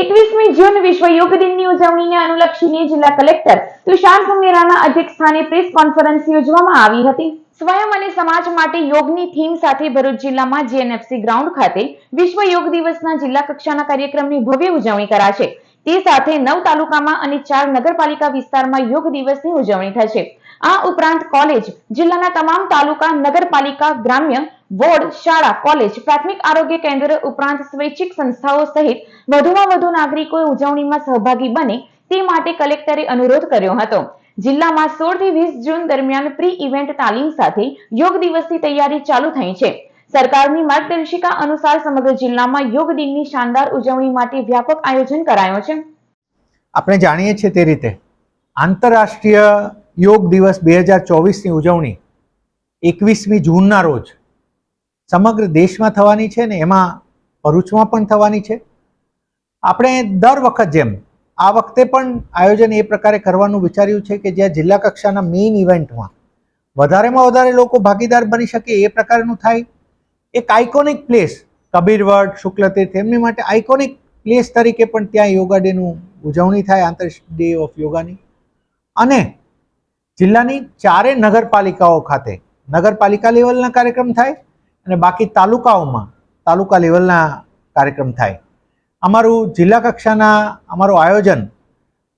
એકવીસમી જૂન વિશ્વ યોગ દિનની ઉજવણીને અનુલક્ષીને જિલ્લા કલેક્ટર તુષાર સુમેરાના અધ્યક્ષસ્થાને પ્રેસ કોન્ફરન્સ યોજવામાં આવી હતી. સ્વયં અને સમાજ માટે યોગની થીમ સાથે ભરૂચ જિલ્લામાં જીએનએફસી ગ્રાઉન્ડ ખાતે વિશ્વ યોગ દિવસના જિલ્લા કક્ષાના કાર્યક્રમની ભવ્ય ઉજવણી કરાશે. તે સાથે નવ તાલુકામાં અને ચાર નગરપાલિકા વિસ્તારમાં યોગ દિવસની ઉજવણી થશે. આ ઉપરાંત કોલેજ, જિલ્લાના તમામ તાલુકા, નગરપાલિકા, ગ્રામ્ય, વોર્ડ, શાળા, કોલેજ, પ્રાથમિક આરોગ્ય કેન્દ્ર ઉપરાંત સ્વૈચ્છિક સંસ્થાઓ સહિત વધુમાં વધુ નાગરિકોએ ઉજવણીમાં સહભાગી બને તે માટે કલેક્ટરે અનુરોધ કર્યો હતો. જિલ્લામાં સોળથી વીસ જૂન દરમિયાન પ્રી ઇવેન્ટ તાલીમ સાથે યોગ દિવસની તૈયારી ચાલુ થઈ છે. સરકારની માર્ગદર્શિકા અનુસાર સમગ્ર જિલ્લામાં યોગ દિનની શાનદાર ઉજવણી માટે વ્યાપક આયોજન કરાયો છે. આપણે જાણીએ છીએ તે રીતે આંતરરાષ્ટ્રીય યોગ દિવસ બે હજાર ચોવીસની ઉજવણી એકવીસમી જૂનના રોજ સમગ્ર દેશમાં થવાની છે ને એમાં ભરૂચમાં પણ થવાની છે. આપણે દર વખત જેમ આ વખતે પણ આયોજન એ પ્રકારે કરવાનું વિચાર્યું છે કે જ્યાં જિલ્લા કક્ષાના મેઇન ઇવેન્ટમાં વધારેમાં વધારે લોકો ભાગીદાર બની શકે એ પ્રકારનું થાય. એક આઇકોનિક પ્લેસ કબીરવડ, શુક્લતીર્થ, એમની માટે આઇકોનિક પ્લેસ તરીકે પણ ત્યાં યોગા ડેનું ઉજવણી થાય આંતર ડે ઓફ યોગાની અને જિલ્લાની ચારે નગરપાલિકાઓ ખાતે, નગરપાલિકા લેવલના કાર્યક્રમ થાય અને બાકી તાલુકાઓમાં, તાલુકા લેવલના કાર્યક્રમ થાય. અમારું જિલ્લા કક્ષાના અમારું આયોજન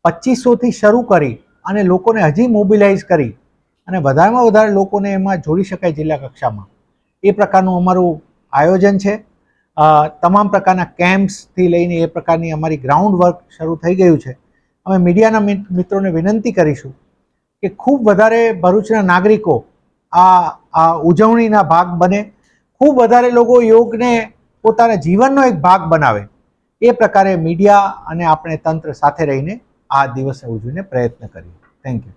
પચીસોથી શરૂ કરી અને લોકોને હજી મોબિલાઇઝ કરી અને વધારેમાં વધારે લોકોને એમાં જોડી શકાય જિલ્લા કક્ષામાં. એ પ્રકારનું અમારું આયોજન છે. તમામ પ્રકારના કેમ્પ્સથી લઈને એ પ્રકારની અમારી ગ્રાઉન્ડ વર્ક શરૂ થઈ ગયું છે. અમે મીડિયાના મિત્રોને વિનંતી કરીશું કે ખૂબ વધારે ભરૂચના નાગરિકો આ આ ઉજવણીના ભાગ બને. ખૂબ વધારે લોકો યોગને પોતાના જીવનનો એક ભાગ બનાવે. એ પ્રકારે મીડિયા અને આપણે તંત્ર સાથે રહીને આ દિવસે ઉજવીને પ્રયત્ન કરીએ. Thank you